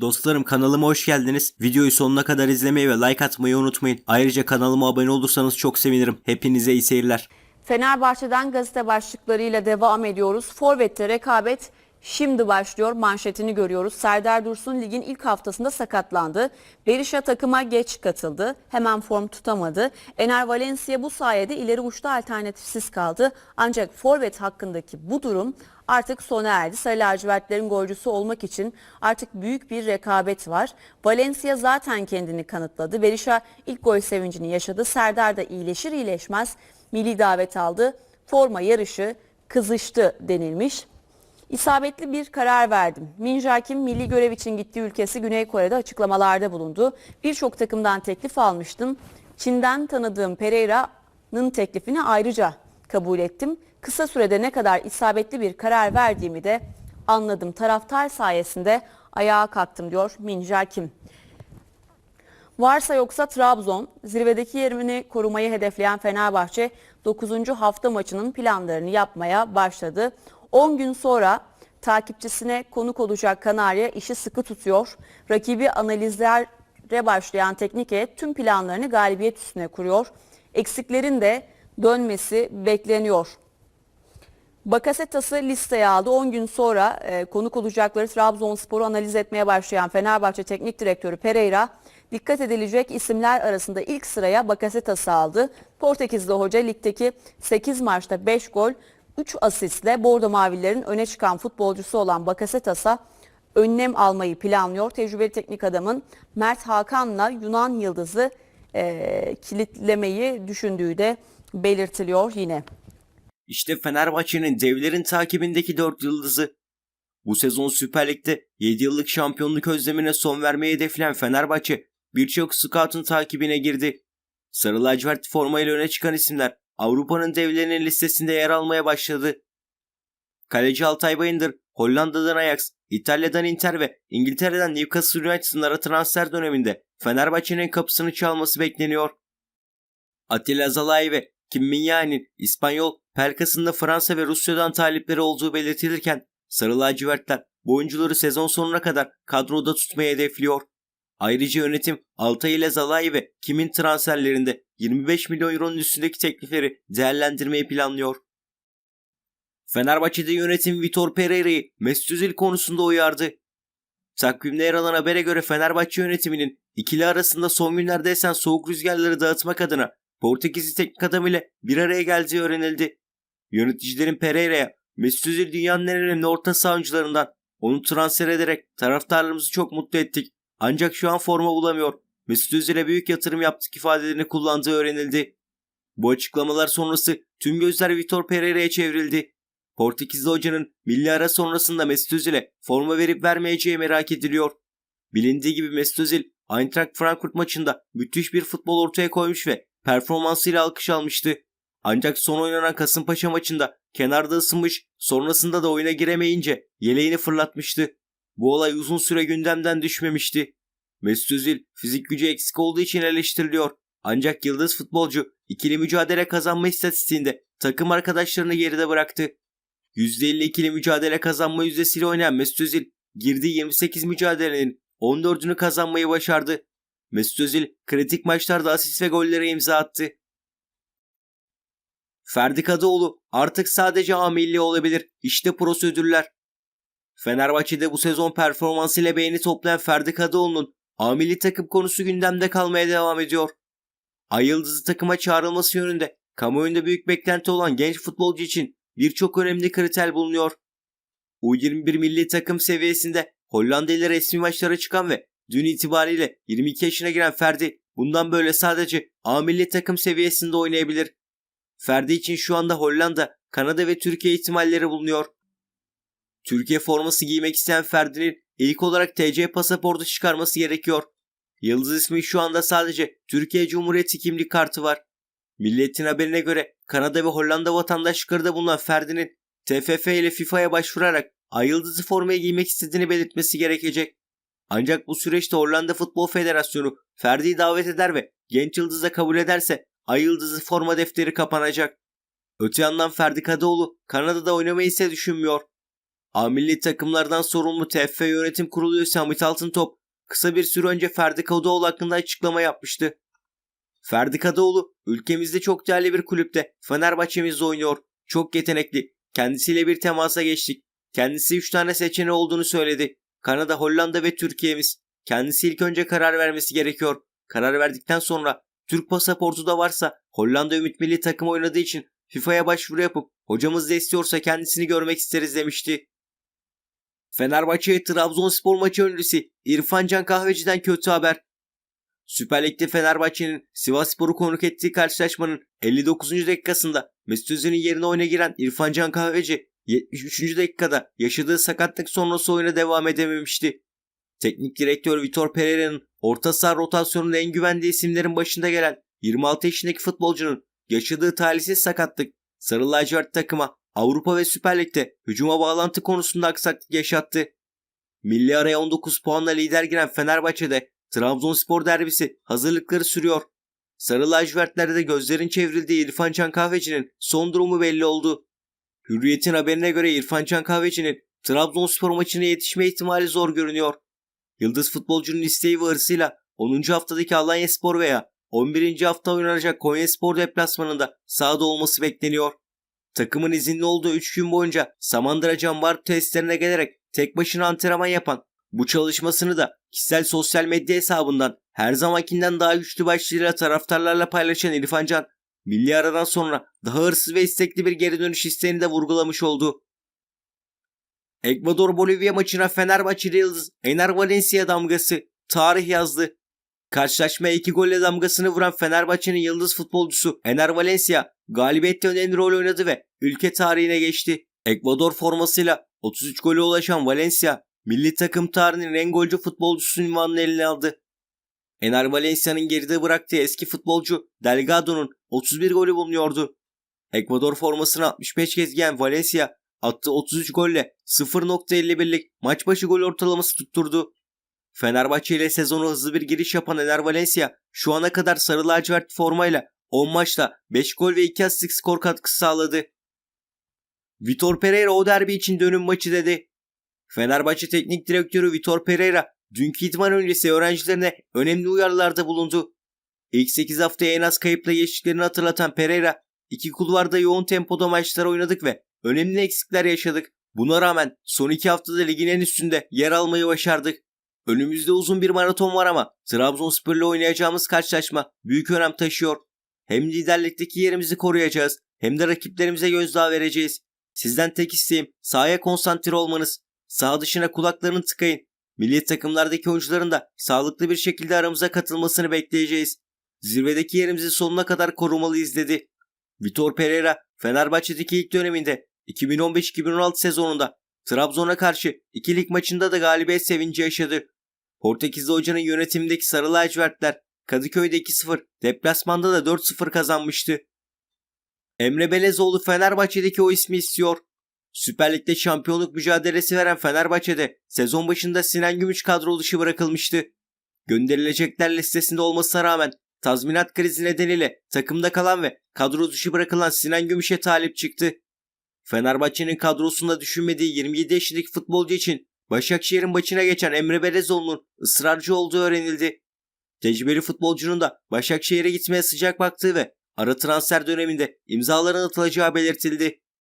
Dostlarım kanalıma hoş geldiniz. Videoyu sonuna kadar izlemeyi ve like atmayı unutmayın. Ayrıca kanalıma abone olursanız çok sevinirim. Hepinize iyi seyirler. Fenerbahçe'den gazete başlıklarıyla devam ediyoruz. Forvet'te rekabet şimdi başlıyor. Manşetini görüyoruz. Serdar Dursun ligin ilk haftasında sakatlandı. Berisha takıma geç katıldı. Hemen form tutamadı. Ener Valencia bu sayede ileri uçta alternatifsiz kaldı. Ancak Forvet hakkındaki bu durum artık sona erdi. Sarı lacivertlerin golcüsü olmak için artık büyük bir rekabet var. Valencia zaten kendini kanıtladı. Berisha ilk gol sevincini yaşadı. Serdar da iyileşir iyileşmez milli davet aldı. Forma yarışı kızıştı denilmiş. İsabetli bir karar verdim. Min Jae-kim milli görev için gittiği ülkesi Güney Kore'de açıklamalarda bulundu. Birçok takımdan teklif almıştım. Çin'den tanıdığım Pereira'nın teklifini ayrıca kabul ettim. Kısa sürede ne kadar isabetli bir karar verdiğimi de anladım. Taraftar sayesinde ayağa kalktım diyor Min Jae-kim. Varsa yoksa Trabzon, zirvedeki yerini korumayı hedefleyen Fenerbahçe 9. hafta maçının planlarını yapmaya başladı. 10 gün sonra takipçisine konuk olacak Kanarya işi sıkı tutuyor. Rakibi analizlere başlayan teknik heyet tüm planlarını galibiyet üstüne kuruyor. Eksiklerin de dönmesi bekleniyor. Bakasetas'ı listeye aldı. 10 gün sonra e, konuk olacakları Trabzonspor'u analiz etmeye başlayan Fenerbahçe Teknik Direktörü Pereira dikkat edilecek isimler arasında ilk sıraya Bakasetas'ı aldı. Portekizli hoca ligdeki 8 maçta 5 gol, 3 asistle Bordo Mavililerin öne çıkan futbolcusu olan Bakasetas'a önlem almayı planlıyor. Tecrübeli teknik adamın Mert Hakan'la Yunan Yıldız'ı e, kilitlemeyi düşündüğü de belirtiliyor yine. İşte Fenerbahçe'nin devlerin takibindeki 4 yıldızı. Bu sezon Süper Lig'de 7 yıllık şampiyonluk özlemine son vermeyi hedefleyen Fenerbahçe birçok scout'un takibine girdi. Sarı lacivert formayla öne çıkan isimler Avrupa'nın devlerinin listesinde yer almaya başladı. Kaleci Altay Bayındır, Hollanda'dan Ajax, İtalya'dan Inter ve İngiltere'den Newcastle United'ın ara transfer döneminde Fenerbahçe'nin kapısını çalması bekleniyor. Atilla Zalai ve Kim Min-jae'nin İspanyol, Pelkas'ında Fransa ve Rusya'dan talipleri olduğu belirtilirken Sarı lacivertler bu oyuncuları sezon sonuna kadar kadroda tutmayı hedefliyor. Ayrıca yönetim Altay ile Zalai ve Kim'in transferlerinde 25 milyon euronun üstündeki teklifleri değerlendirmeyi planlıyor. Fenerbahçe'de yönetim Vitor Pereira'yı Mesut Özil konusunda uyardı. Takvimde yer alan habere göre Fenerbahçe yönetiminin ikili arasında son günlerde esen soğuk rüzgarları dağıtmak adına Portekizli teknik adam ile bir araya geldiği öğrenildi. Yöneticilerin Pereira'ya Mesut Özil dünyanın en önemli orta saha oyuncularından onu transfer ederek taraftarlarımızı çok mutlu ettik. Ancak şu an forma bulamıyor. Mesut Özil'e büyük yatırım yaptık ifadelerini kullandığı öğrenildi. Bu açıklamalar sonrası tüm gözler Vitor Pereira'ya çevrildi. Portekizli hocanın milli ara sonrasında Mesut Özil'e forma verip vermeyeceği merak ediliyor. Bilindiği gibi Mesut Özil Eintracht Frankfurt maçında müthiş bir futbol ortaya koymuş ve performansıyla alkış almıştı. Ancak son oynanan Kasımpaşa maçında kenarda ısınmış, sonrasında da oyuna giremeyince yeleğini fırlatmıştı. Bu olay uzun süre gündemden düşmemişti. Mesut Özil fizik gücü eksik olduğu için eleştiriliyor. Ancak yıldız futbolcu ikili mücadele kazanma istatistiğinde takım arkadaşlarını geride bıraktı. %50 ikili mücadele kazanma yüzdesiyle oynayan Mesut Özil girdiği 28 mücadelenin 14'ünü kazanmayı başardı. Mesut Özil kritik maçlarda asist ve gollere imza attı. Ferdi Kadıoğlu artık sadece A milli olabilir. İşte prosedürler. Fenerbahçe'de bu sezon performansıyla beğeni toplayan Ferdi Kadıoğlu'nun A milli takım konusu gündemde kalmaya devam ediyor. Ay Yıldızı takıma çağrılması yönünde kamuoyunda büyük beklenti olan genç futbolcu için birçok önemli kriter bulunuyor. U21 milli takım seviyesinde Hollanda ile resmi maçlara çıkan ve dün itibariyle 22 yaşına giren Ferdi bundan böyle sadece A milli takım seviyesinde oynayabilir. Ferdi için şu anda Hollanda, Kanada ve Türkiye ihtimalleri bulunuyor. Türkiye forması giymek isteyen Ferdi'nin ilk olarak TC pasaportu çıkarması gerekiyor. Yıldız ismi şu anda sadece Türkiye Cumhuriyeti kimlik kartı var. Milletin haberine göre Kanada ve Hollanda vatandaşlıkları da bulunan Ferdi'nin TFF ile FIFA'ya başvurarak Ay Yıldızı formayı giymek istediğini belirtmesi gerekecek. Ancak bu süreçte Hollanda Futbol Federasyonu Ferdi'yi davet eder ve genç yıldızı kabul ederse Ay Yıldızı forma defteri kapanacak. Öte yandan Ferdi Kadıoğlu Kanada'da oynamayı ise düşünmüyor. A milli takımlardan sorumlu TFF Yönetim Kurulu üyesi Hamit Altıntop kısa bir süre önce Ferdi Kadıoğlu hakkında açıklama yapmıştı. Ferdi Kadıoğlu ülkemizde çok değerli bir kulüpte Fenerbahçe'mizde oynuyor. Çok yetenekli. Kendisiyle bir temasa geçtik. Kendisi 3 tane seçeneği olduğunu söyledi. Kanada, Hollanda ve Türkiye'miz. Kendisi ilk önce karar vermesi gerekiyor. Karar verdikten sonra Türk pasaportu da varsa Hollanda Ümit Milli takım oynadığı için FIFA'ya başvuru yapıp hocamız da istiyorsa kendisini görmek isteriz demişti. Fenerbahçe Trabzonspor maçı öncesi İrfan Can Kahveci'den kötü haber. Süper Lig'de Fenerbahçe'nin Sivasspor'u konuk ettiği karşılaşmanın 59. dakikasında Mesut Özil'in yerine oyuna giren İrfan Can Kahveci 73. dakikada yaşadığı sakatlık sonrası oyuna devam edememişti. Teknik direktör Vitor Pereira'nın orta saha rotasyonunun en güvendiği isimlerin başında gelen 26 yaşındaki futbolcunun yaşadığı talihsiz sakatlık Sarı lacivert takıma Avrupa ve Süper Lig'de hücuma bağlantı konusunda aksaklık yaşattı. Milli araya 19 puanla lider giren Fenerbahçe'de Trabzonspor derbisi hazırlıkları sürüyor. Sarı lacivertlerde de gözlerin çevrildiği İrfan Can Kahveci'nin son durumu belli oldu. Hürriyet'in haberine göre İrfan Can Kahveci'nin Trabzonspor maçına yetişme ihtimali zor görünüyor. Yıldız futbolcunun isteği ve hırsıyla 10. haftadaki Alanya Spor veya 11. hafta oynanacak Konya Spor deplasmanında sahada olması bekleniyor. Takımın izinli olduğu 3 gün boyunca Samandıra Cambar testlerine gelerek tek başına antrenman yapan bu çalışmasını da kişisel sosyal medya hesabından her zamankinden daha güçlü başlığıyla taraftarlarla paylaşan İrfan Can, milli aradan sonra daha hırsız ve istekli bir geri dönüş isteğini de vurgulamış oldu. Ekvador-Bolivya maçına Fenerbahçeli Yıldız Ener Valencia damgası tarih yazdı. Karşılaşmaya iki golle damgasını vuran Fenerbahçe'nin yıldız futbolcusu Ener Valencia galibiyette önemli rol oynadı ve ülke tarihine geçti. Ekvador formasıyla 33 gole ulaşan Valencia, milli takım tarihinin en golcü futbolcusu ünvanını eline aldı. Ener Valencia'nın geride bıraktığı eski futbolcu Delgado'nun 31 golü bulunuyordu. Ekvador formasını 65 kez giyen Valencia attığı 33 golle 0.51'lik maç başı gol ortalaması tutturdu. Fenerbahçe ile sezonu hızlı bir giriş yapan Ener Valencia şu ana kadar sarı lacivert formayla 10 maçta 5 gol ve 2 asistlik skor katkısı sağladı. Vitor Pereira o derbi için dönüm maçı dedi. Fenerbahçe Teknik Direktörü Vitor Pereira dünkü idman öncesi öğrencilerine önemli uyarılarda bulundu. İlk 8 haftaya en az kayıpla geçtiklerini hatırlatan Pereira, iki kulvarda yoğun tempoda maçlar oynadık ve önemli eksikler yaşadık. Buna rağmen son iki haftada ligin en üstünde yer almayı başardık. Önümüzde uzun bir maraton var ama Trabzonspor ile oynayacağımız karşılaşma büyük önem taşıyor. Hem liderlikteki yerimizi koruyacağız hem de rakiplerimize gözdağı vereceğiz. Sizden tek isteğim sahaya konsantre olmanız. Saha dışına kulaklarını tıkayın. Milli takımlardaki oyuncuların da sağlıklı bir şekilde aramıza katılmasını bekleyeceğiz. Zirvedeki yerimizi sonuna kadar korumalıyız dedi. Vitor Pereira Fenerbahçe'deki ilk döneminde 2015-2016 sezonunda Trabzon'a karşı iki lig maçında da galibiyet sevinci yaşadı. Portekizli hocanın yönetimindeki Sarı Lacivertler Kadıköy'de 2-0, deplasmanda da 4-0 kazanmıştı. Emre Belezoğlu Fenerbahçe'deki o ismi istiyor. Süper Lig'de şampiyonluk mücadelesi veren Fenerbahçe'de sezon başında Sinan Gümüş kadro dışı bırakılmıştı. Gönderilecekler listesinde olmasına rağmen tazminat krizi nedeniyle takımda kalan ve kadro dışı bırakılan Sinan Gümüş'e talip çıktı. Fenerbahçe'nin kadrosunda düşünmediği 27 yaşındaki futbolcu için Başakşehir'in başına geçen Emre Belezoğlu'nun ısrarcı olduğu öğrenildi. Tecrübeli futbolcunun da Başakşehir'e gitmeye sıcak baktığı ve ara transfer döneminde imzaların atılacağı belirtildi.